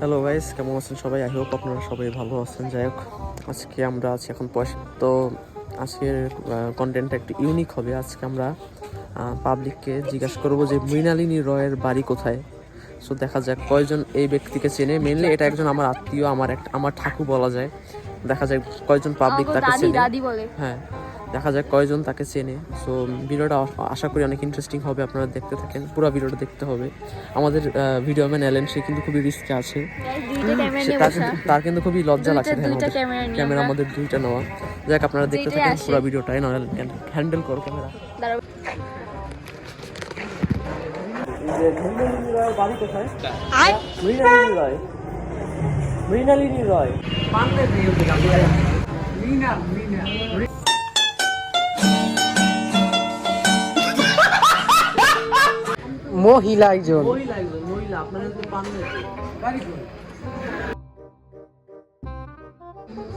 Hello guys কেমন আছেন সবাই? আই হোপ আপনারা সবাই ভালো আছেন। যাই হোক আজকে আমরা আছি এখন পয়সা তো আজকের কন্টেন্টটা একটু ইউনিক হবে। আজকে আমরা পাবলিককে জিজ্ঞাসা করব যে মৃণালিনী রয়ের বাড়ি কোথায়? সো দেখা যাক কয়জন এই ব্যক্তিকে চেনে। মেনলি এটা একজন আমার আত্মীয় আমার একটা আমার ঠাকু বলা যায়। দেখা যায় কয়জন পাবলিক তাকে চেনে। হ্যাঁ। দেখা যাক কয়জন তাকে চেনে। সো ভিডিওটা আশা করি অনেক ইন্টারেস্টিং হবে আপনারা দেখতে থাকেন পুরো ভিডিওটা দেখতে হবে। আমাদের ভিডিও ম্যান অ্যালেন সে কিন্তু খুবই রিস্কে আছে। সে- তার কিন্তু তার কিন্তু খুবই লজ্জা লাগছে ক্যামেরা আমাদের। দুইটা নেওয়া। যাক আপনারা দেখতে থাকেন পুরো ভিডিওটাই না হ্যান্ডেল করো ক্যামেরা মৃণালিনী রয়। মৃণালিনী রয় মহিলা একজন। মহিলা একজন মহিলা তো পান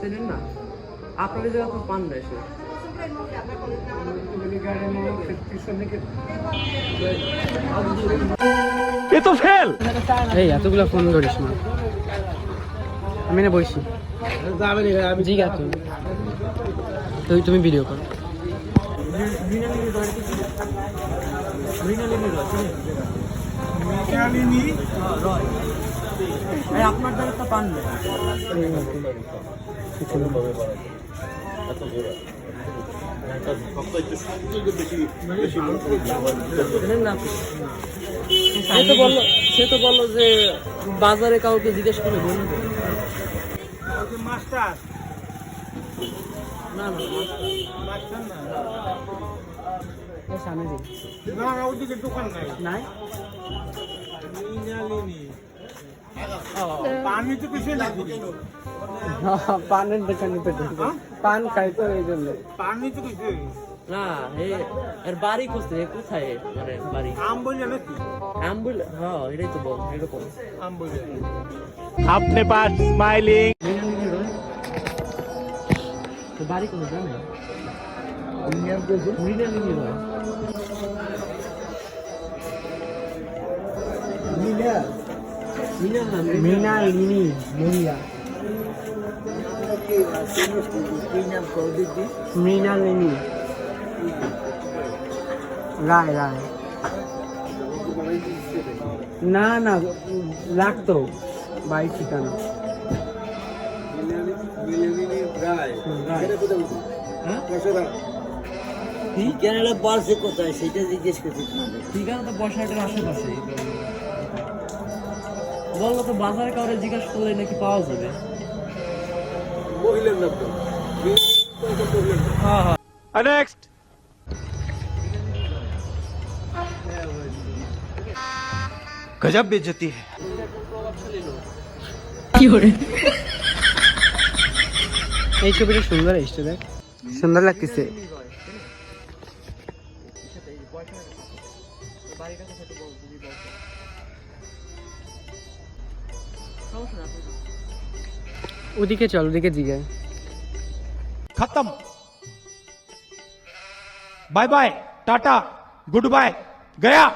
চেনেন না আপনার এই জায়গা তো পান না এসে এই এতগুলো ফোন করিস না। আমি না বসি জি তুই। তুই তুমি ভিডিও কর। আপনার দ্বারা পান না? সে তো বলল সে তো বলল যে বাজারে কাউকে জিজ্ঞেস করে বলুন না না মাছখান না। এ সামনে দিন না ওদিকে দোকান নাই। নাই? নিনালিনি পানি তো কিছু না পানের দোকান নিতে হ্যাঁ? পান খাই তো এই জন্য। পানি না এর বাড়ি কোথায় কোথায় মানে বাড়ি? আম্বুলে নাকি? আম্বুলে হ্যাঁ এটাই তো বল এরকম। আম্বুলে আপনি পাস স্মাইলিং। বাড়ি কোথায় জানেন মৃণালিনী মহিলা মৃণা লিনি রায় রায়। না না লাগতো বাড়ি ঠিকানা। ঠিকানাটা বলছে কোথায় সেটা জিজ্ঞেস করছি তোমাদের ঠিকানা তো বসাটার আশেপাশে বললো তো বাজারে কাউরে জিজ্ঞাসা করলে নাকি পাওয়া যাবে नेक्स्ट गजब बेइज्जती है এই ছবিটা সুন্দর এসছে দেখ। সুন্দর লাগতেছে। ওদিকে চল ওদিকে জিগায় খতম। Bye bye tata goodbye Gaya.